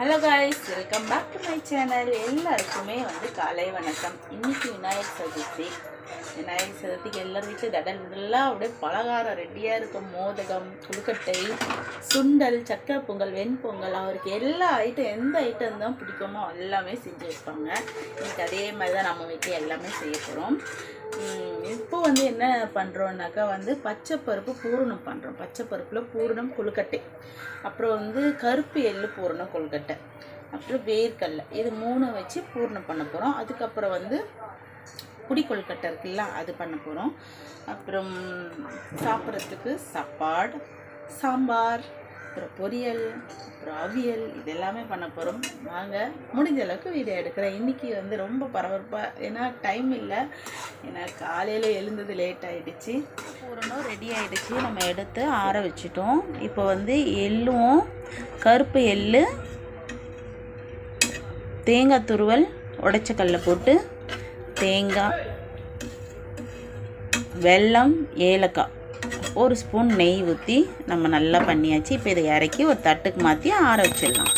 Hello guys welcome back to my channel எல்லாருக்குமே வந்து காலை வணக்கம். இன்னைக்கு விநாயகர் சதுர்த்தி. விநாயகர் சதுர்த்திக்கு எல்லார் வீட்டில் தடல் நல்லா அப்படியே பலகாரம் ரெடியாக இருக்கும். மோதகம் கொழுக்கட்டை சுண்டல் சக்கரை பொங்கல் வெண்பொங்கல் அவருக்கு எல்லா ஐட்டம் எந்த ஐட்டம் தான் பிடிக்குமோ எல்லாமே செஞ்சு வைப்பாங்க இன்னைக்கு அதே மாதிரி தான் நம்ம வீட்டில் எல்லாமே செய்ய போகிறோம் இப்போ வந்து என்ன பண்ணுறோன்னாக்கா வந்து பச்சை பருப்பு பூரணம் பண்ணுறோம் பச்சை பருப்பில் பூரணம் கொழுக்கட்டை. அப்புறம் வந்து கருப்பு எள்ளு பூரணம் கொழுக்கட்டை. அப்புறம் வேர்க்கடலை. இது மூணு வச்சு பூரணம் பண்ண போகிறோம் அதுக்கப்புறம் வந்து புடி கொழுக்கட்டை இருக்குல்ல அது பண்ண போகிறோம் அப்புறம் சாப்பிட்றதுக்கு சாப்பாடு சாம்பார் அப்புறம் பொரியல் அப்புறம் அவியல் இது எல்லாமே பண்ண போகிறோம் வாங்க முடிஞ்ச அளவுக்கு வீடியோ எடுக்கிறேன். இன்றைக்கி வந்து ரொம்ப பரபரப்பாக ஏன்னா டைம் இல்லை. ஏன்னா காலையில் எழுந்தது லேட் ஆகிடுச்சு பூரணம் ரெடி ஆகிடுச்சு நம்ம எடுத்து ஆற வச்சிட்டோம். இப்போ வந்து எள்ளும் கருப்பு எள்ளு தேங்காய் துருவல் உடைச்ச கடல போட்டு தேங்காய் வெல்லம் ஏலக்காய். ஒரு ஸ்பூன் நெய் ஊற்றி நம்ம நல்லா பண்ணியாச்சு. இப்போ இதை இறக்கி ஒரு தட்டுக்கு மாற்றி ஆற வச்சிடலாம்.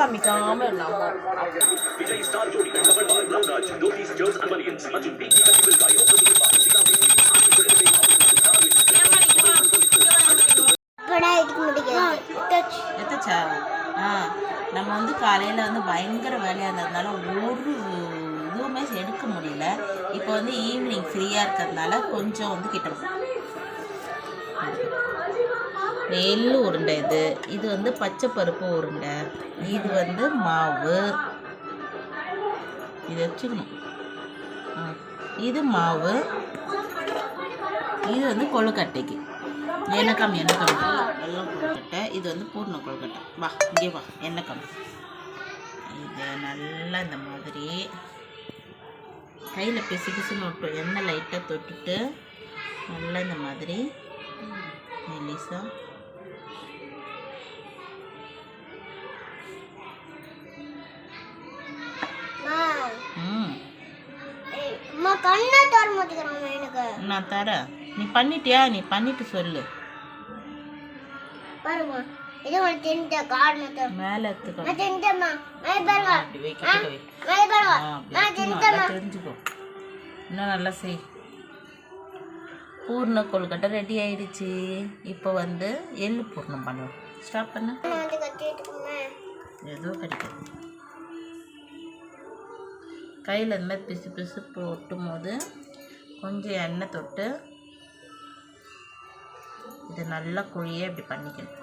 காமிக்காம இல்லாம விஜய் ஸ்டார் ஜோடிகள் கமல்பால் ராம்ராஜ் ஜோதிஸ் ஜோஸ் அமரியன்ஸ் மற்றும் பி கி கசிபில் காயோ படம் எடுக்க முடியாது எத்தச்சா ஆ நம்ம வந்து காலையில் வந்து பயங்கர வேலையாக இருந்ததுனால ஒரு இதுவுமே எடுக்க முடியல. இப்போ வந்து ஈவினிங் ஃப்ரீயாக இருக்கிறதுனால கொஞ்சம் வந்து கிட்ட நெல் உருண்டை இது. இது வந்து பச்சை பருப்பு உருண்டை. இது வந்து மாவு. இது வச்சுக்கணும். இது மாவு. இது வந்து கொழுக்கட்டைக்கு. எண்ணெய்க்காம் எண்ணெய்க்காம். வெள்ளம் கொழுக்கட்டை. இது வந்து பூர்ண கொழுக்கட்டை. வா இங்கே வா எண்ணெய்க்காம். இது நல்லா இந்த மாதிரி கையில் பிசு பிசுன்னு ஒட்டும் எண்ணெய் லைட்டாக தொட்டுட்டு நல்லா இந்த மாதிரி மெலிசா கண்ணை தர மாட்டேங்கிறாங்க எனக்கு. நான் தரேன் நீ பண்ணிட்டியா? நீ பண்ணிட்டு சொல்லு. பாருங்க இது ஒரு தின்ட்ட காரணத்தை. மேலே எடுத்துக்கோ. நான் நான் பாருங்க. நான் பாருங்க. நான் தெரிஞ்சுக்கோ. இன்னும் நல்லா செய். பூர்ண கொழுக்கட்டை ரெடி ஆயிடுச்சு. இப்போ வந்து எள்ளு பூர்ணம் பண்ணுவோம் ஸ்டார்ட் பண்ணு. ஏதோ கிடைக்கும் கையில் இந்த மாதிரி பிசு பிசு ஒட்டும் போது கொஞ்சம் எண்ணெய் தொட்டு இது நல்லா குழியே இப்படி பண்ணிக்கணும்.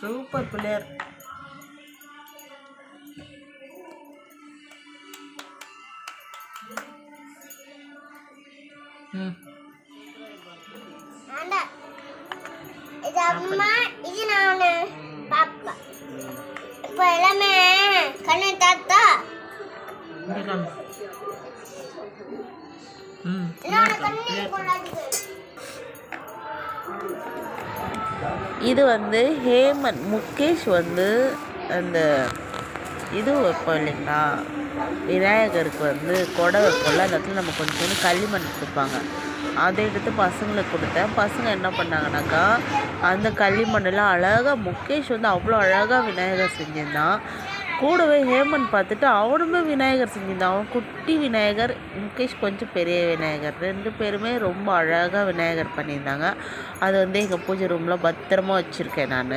சூப்பர் பிள்ளையர். இது அம்மா இது நான் பாப்பா. இப்போ எல்லாமே கண்ணை தாத்தா. ம் கண்ணை இது வந்து ஹேமன் முகேஷ் வந்து அந்த இது வைப்போம் இல்லைங்களா? விநாயகருக்கு வந்து கொடை வைப்போம்ல அந்த இடத்துல நம்ம கொஞ்சம் களிமண் கொடுப்பாங்க. அதை எடுத்து பசங்களுக்கு கொடுத்தேன். பசங்க என்ன பண்ணாங்கனாக்கா அந்த களிமண்ணில் அழகாக முகேஷ் வந்து அவ்வளோ அழகாக விநாயகர் செஞ்சிருந்தான். கூடவே ஹேமன் பார்த்துட்டு அவனுமே விநாயகர் செஞ்சிருந்தான் அவன் குட்டி விநாயகர் முகேஷ் கொஞ்சம் பெரிய விநாயகர். ரெண்டு பேருமே ரொம்ப அழகாக விநாயகர் பண்ணியிருந்தாங்க. அது வந்து எங்கள் பூஜை ரூமில் பத்திரமா வச்சுருக்கேன் நான்.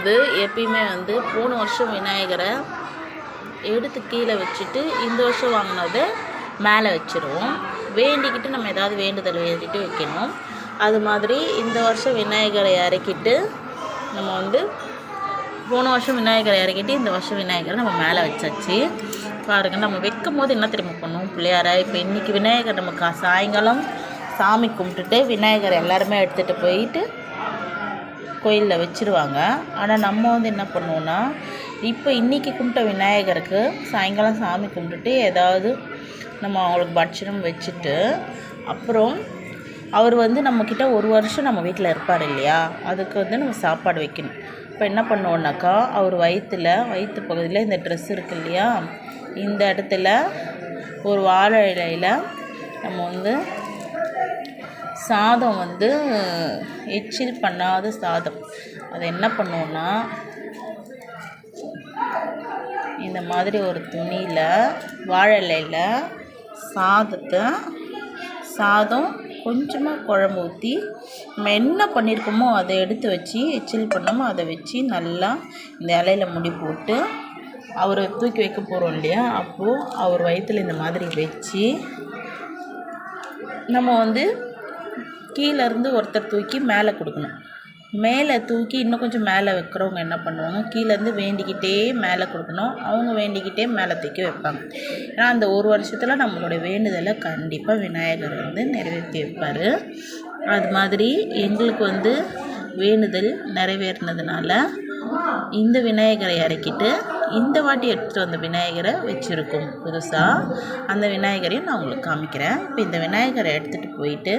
வந்து எப்பயுமே வந்து போன வருஷம் விநாயகரை எடுத்து கீழே வச்சுட்டு இந்த வருஷம் வாங்கினதை மேலே வச்சுருவோம். வேண்டிக்கிட்டு நம்ம ஏதாவது வேண்டுதல் வேண்டிட்டு வைக்கணும். அது மாதிரி இந்த வருஷம் விநாயகரை இறக்கிட்டு நம்ம வந்து போன வருஷம் விநாயகரை இறக்கிட்டு இந்த வருஷம் விநாயகரை நம்ம மேலே வச்சாச்சு. பாருங்க நம்ம வைக்கும் போது என்ன திரும்ப பண்ணுவோம்? பிள்ளையாரை இப்போ இன்றைக்கி விநாயகர் நம்ம கா சாயங்காலம் சாமி கும்பிட்டுட்டு விநாயகர் எல்லாருமே எடுத்துகிட்டு போயிட்டு கோயிலில் வச்சுருவாங்க. ஆனால் நம்ம வந்து என்ன பண்ணுவோன்னா இப்போ இன்றைக்கி கும்பிட்ட விநாயகருக்கு சாயங்காலம் சாமி கும்பிட்டுட்டு ஏதாவது நம்ம அவங்களுக்கு பட்சணம் வச்சுட்டு அப்புறம் அவர் வந்து நம்மக்கிட்ட ஒரு வருஷம் நம்ம வீட்டில் இருப்பார் இல்லையா? அதுக்கு வந்து நம்ம சாப்பாடு வைக்கணும். இப்போ என்ன பண்ணுவோன்னாக்கா அவர் வயிற்றில் வயிற்று பகுதியில் இந்த ட்ரெஸ் இருக்கு இல்லையா? இந்த இடத்துல ஒரு வாழை இலையில் நம்ம வந்து சாதம் வந்து எச்சில் பண்ணாத சாதம். அதை என்ன பண்ணுவோன்னா இந்த மாதிரி ஒரு துணியில் வாழை இலையில் சாதத்தை சாதம் கொஞ்சமாக குழம்பு ஊற்றி நம்ம என்ன பண்ணியிருக்கோமோ அதை எடுத்து வச்சு எச்சில் பண்ணோமோ அதை வச்சு நல்லா இந்த இலையில முடி போட்டு அவரை தூக்கி வைக்க போகிறோம் இல்லையா? அப்போது அவர் வயிற்றில் இந்த மாதிரி வச்சு நம்ம வந்து கீழேருந்து ஒருத்தர் தூக்கி மேலே கொடுக்கணும். மேலே தூக்கி இன்னும் கொஞ்சம் மேலே வைக்கிறவங்க என்ன பண்ணுவாங்க கீழேருந்து வேண்டிக்கிட்டே மேலே கொடுக்கணும். அவங்க வேண்டிக்கிட்டே மேலே தூக்கி வைப்பாங்க. ஏன்னா அந்த ஒரு வருஷத்தில் நம்மளுடைய வேண்டுதலை கண்டிப்பாக விநாயகர் வந்து நிறைவேற்றி வைப்பார். அது மாதிரி எங்களுக்கு வந்து வேண்டுதல் நிறைவேறினதுனால இந்த விநாயகரை இறக்கிட்டு இந்த வாட்டி எடுத்துகிட்டு வந்த விநாயகரை வச்சுருக்கோம் புதுசாக அந்த விநாயகரையும் நான் உங்களுக்கு காமிக்கிறேன். இப்போ இந்த விநாயகரை எடுத்துகிட்டு போயிட்டு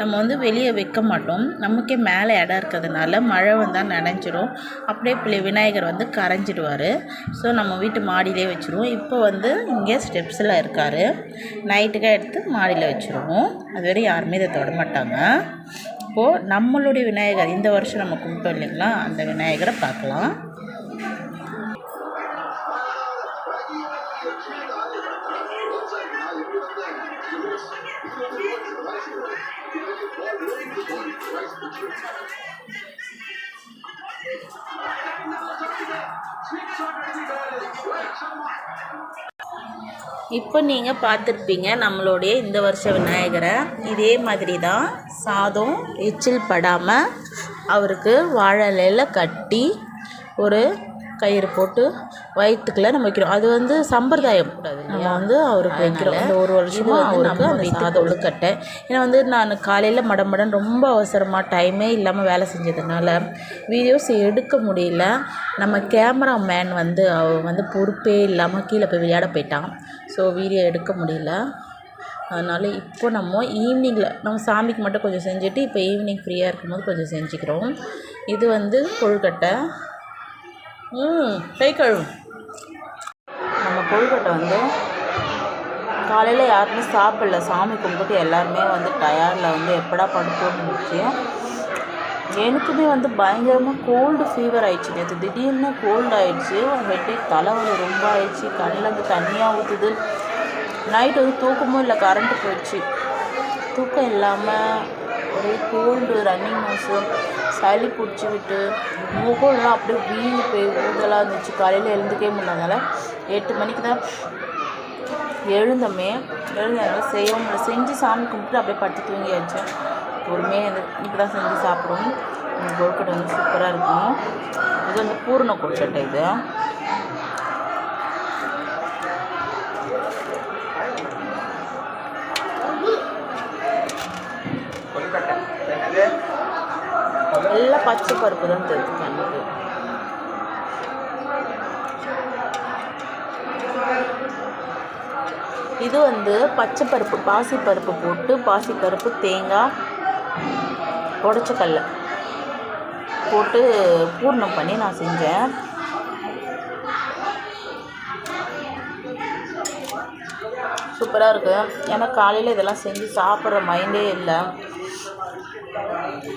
நம்ம வந்து வெளியே வைக்க மாட்டோம். நமக்கே மேலே இடம் இருக்கிறதுனால மழை வந்தால் நனைஞ்சிரும். அப்படியே பிள்ளை விநாயகர் வந்து கரைஞ்சிடுவார். ஸோ நம்ம வீட்டு மாடியிலே வச்சுருவோம். இப்போ வந்து இங்கே ஸ்டெப்ஸில் இருக்கார். நைட்டுக்காக எடுத்து மாடியில் வச்சுருவோம். அதுவரை யாருமே இதை தொட மாட்டாங்க. இப்போது நம்மளுடைய விநாயகர் இந்த வருஷம் நம்ம கும்பிட்டோம் இல்லைங்களா? அந்த விநாயகரை பார்க்கலாம். இப்போ நீங்கள் பார்த்துருப்பீங்க நம்மளுடைய இந்த வருஷ விநாயகரை. இதே மாதிரி தான் சாதம் எச்சில் படாமல் அவருக்கு வாழலையில் கட்டி ஒரு கயிறு போட்டு வயிற்றுக்குள்ள நம்ம வைக்கிறோம். அது வந்து சம்பிரதாயம் நம்ம வந்து அவருக்கு வைக்கிறோம். இந்த ஒரு வருஷமா அவருக்கு அந்த சாதம் ஒழுக்கட்டை ஏன்னா வந்து நான் காலையில் மடமடன் ரொம்ப அவசரமாக டைமே இல்லாமல் வேலை செஞ்சதுனால வீடியோஸ் எடுக்க முடியல. நம்ம கேமராமேன் வந்து அவர் வந்து பொறுப்பே இல்லாமல் கீழே போய் விளையாட போயிட்டான். ஸோ வீடியோ எடுக்க முடியல. அதனால் இப்போ நம்ம ஈவினிங்கில் நம்ம சாமிக்கு மட்டும் கொஞ்சம் செஞ்சுட்டு இப்போ ஈவினிங் ஃப்ரீயாக இருக்கும்போது கொஞ்சம் செஞ்சுக்கிறோம். இது வந்து கொழுக்கட்டை. ம் கை கழுவு நம்ம கொழுக்கட்டை வந்து காலையில் யாருமே சாப்பிடல. சாமி கும்பிட்டு எல்லாருமே வந்து டயர்டில் வந்து எப்படா படுப்போம்னு இருந்துச்சு எனக்குமே வந்து பயங்கரமாக கோல்டு ஃபீவர் ஆயிடுச்சு. நேற்று திடீர்னு கோல்டு ஆயிடுச்சு. ஹெட்டேக் தலைவலி ரொம்ப ஆயிடுச்சு. கண்ணிலேருந்து தண்ணியாக ஊற்றுது நைட் வந்து தூக்கமும் இல்லை கரண்ட்டு போயிடுச்சு. தூக்கம் இல்லாமல் ஒரே கோல்டு ரன்னிங் நோஸு சளி பிடிச்சி விட்டு முகம்லாம் அப்படியே வீழ் போய் ஊதலாக இருந்துச்சு. காலையில் எழுந்துக்கவே முடியல எட்டு மணிக்கு தான் எழுந்தோமே. எழுந்தனால செய்யவும் முடியல. செஞ்சு சாமி கும்பிட்டு அப்படியே படுத்து தூங்கியாச்சு. பொறுமையாக இது இப்போ தான் செஞ்சு சாப்பிடுவோம். இந்த கொழுக்கட்டை வந்து சூப்பராக இருக்கும். இது வந்து பூர்ண கொழுக்கட்டை இது எல்லாம் பச்சை பருப்பு தான் தெரியும். கண்ணுக்கு இது வந்து பச்சை பருப்பு பாசிப்பருப்பு போட்டு பாசிப்பருப்பு தேங்காய் உடச்ச போட்டு பூர்ணம் பண்ணி நான் செஞ்சேன். சூப்பராக இருக்குது ஏன்னா காலையில் இதெல்லாம் செஞ்சு சாப்பிட்ற மைண்டே இல்லை.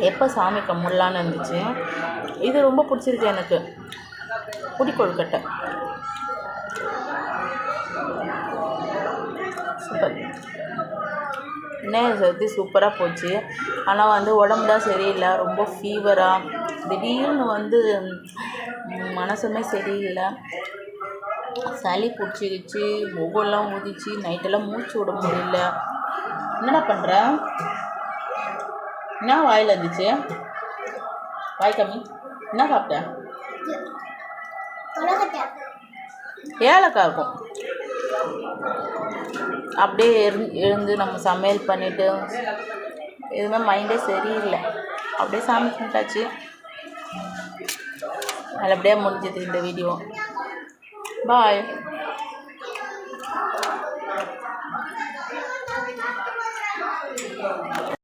எப்போ சாமி கும்பிடலான்னு இருந்துச்சு இது ரொம்ப பிடிச்சிருக்கு எனக்கு. புடி கொழுக்கட்டை சூப்பர் விநாயகர் சூப்பராக போச்சு. ஆனால் வந்து உடம்பு தான் சரியில்லை ரொம்ப ஃபீவராக திடீர்னு வந்து மனசுமே சரியில்லை. சளி பிடிச்சிருச்சு முகம்லாம் ஊதிச்சு நைட்டெல்லாம் மூச்சு விட முடியல. என்னடா பண்ணுற என்ன வாயில் இருந்துச்சு வாய் கம்மி என்ன சாப்பிட்ட ஏலக்காய் இருக்கும். அப்படியே எழுந்து எழுந்து நம்ம சமையல் பண்ணிவிட்டு எதுவுமே மைண்டே சரியில்லை. அப்படியே சாமி கும்பிட்டாச்சு. நல்லபடியாக முடிஞ்சது இந்த வீடியோ பாய்